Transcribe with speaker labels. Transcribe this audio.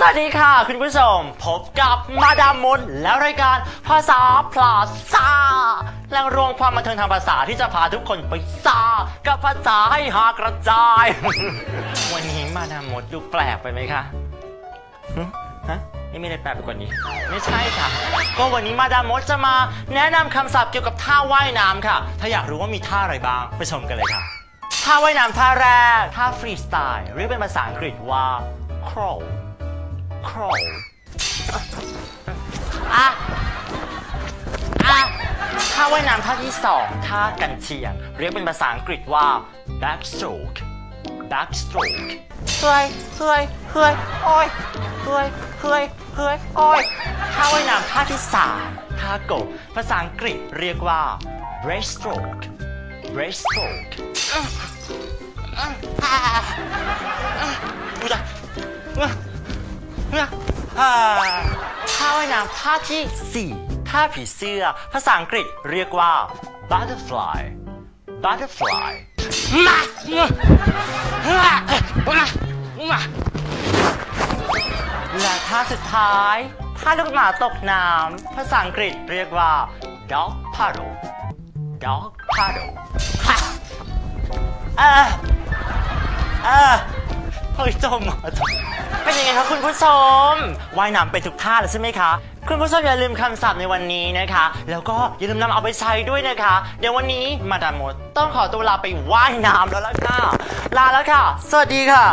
Speaker 1: สวัสดีค่ะคุณผู้ชม พบกับมาดามมนและรายการภาษาพลาซ่าแหล่งรวมความบันเทิงทางภาษาที่จะพาทุกคนไปซ่ากับภาษาให้หากระจาย วันนี้มาดามมดดูแปลกไปไหมคะหึฮะนี่ไม่ได้แปลกไปกว่านี้ ไม่ใช่ค่ะ ก็วันนี้มาดามมดจะมาแนะนำคำศัพท์เกี่ยวกับท่าว่ายน้ำค่ะ ถ้าอยากรู้ว่ามีท่าอะไรบ้างไปชมกันเลยค่ะ ท่าว่ายน้ำท่าแรกท่าฟรีสไตล์เรียกเป็นภาษาอังกฤษว่า crawl crawl อะ อะท่าว่ายน้ำท่าที่สองท่ากันเชียง เรียกเป็นภาษาอังกฤษว่า backstroke backstroke เฮ้ยเฮ้ยเฮ้ยโอ้ยเฮ้ยเฮ้ยเฮ้ยโอ้ยท่าว่ายน้ำท่าที่สามท่ากบภาษาอังกฤษเรียกว่า breaststroke breaststroke อุ๊ย จ้ะอ่าท่าว่ายน้ำท่าที่ 4 ท่าผีเสื้อ ภาษาอังกฤษเรียกว่า butterfly butterfly มาและท่าสุดท้าย ท่าลูกหมาตกน้ำ ภาษาอังกฤษเรียกว่า dog paddle dog paddle เออเออ เฮ้ยจมอะจมเป็นยังไงคะคุณผู้ชมว่ายน้ำเป็นทุกท่าแล้วใช่ไหมคะ คุณผู้ชมอย่าลืมคำศัพท์ในวันนี้นะคะ แล้วก็อย่าลืมนำเอาไปใช้ด้วยนะคะ เดี๋ยววันนี้มาดามมดต้องขอตัวลาไปว่ายน้ำแล้วล่ะค่ะ ลาแล้วค่ะ สวัสดีค่ะ